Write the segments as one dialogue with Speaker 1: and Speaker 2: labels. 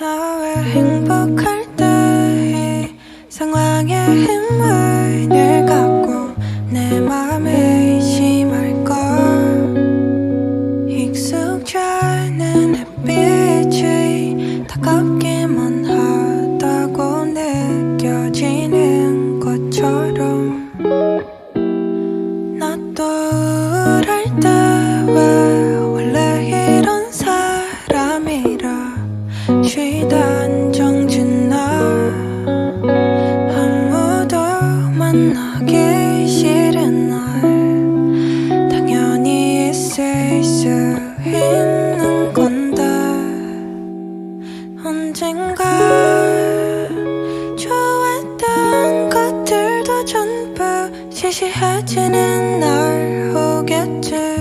Speaker 1: 나왜 행복할 때 이 상황에 힘을 늘 갖고 내 맘에 의심할까 익숙지 않은 햇빛이 다가오기만 하다고 느껴지는 것처럼 나도 우울할 때 만나기 싫은 날 당연히 있을 수 있는 건데 언젠가 좋았던 것들도 전부 시시해지는 날 오겠지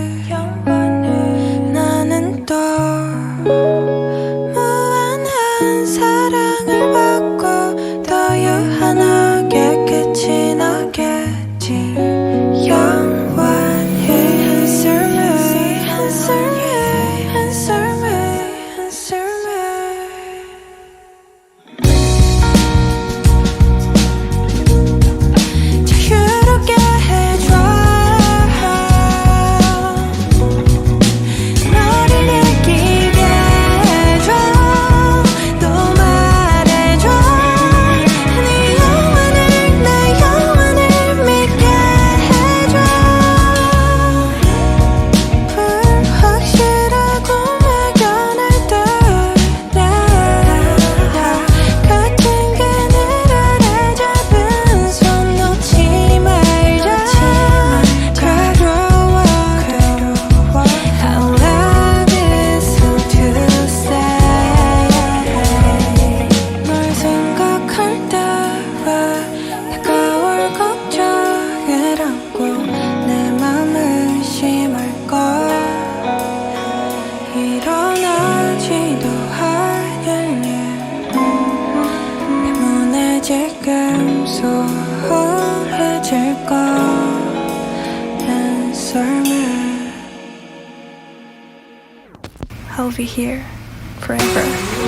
Speaker 1: 소홀해질까 Answer me I'll be here forever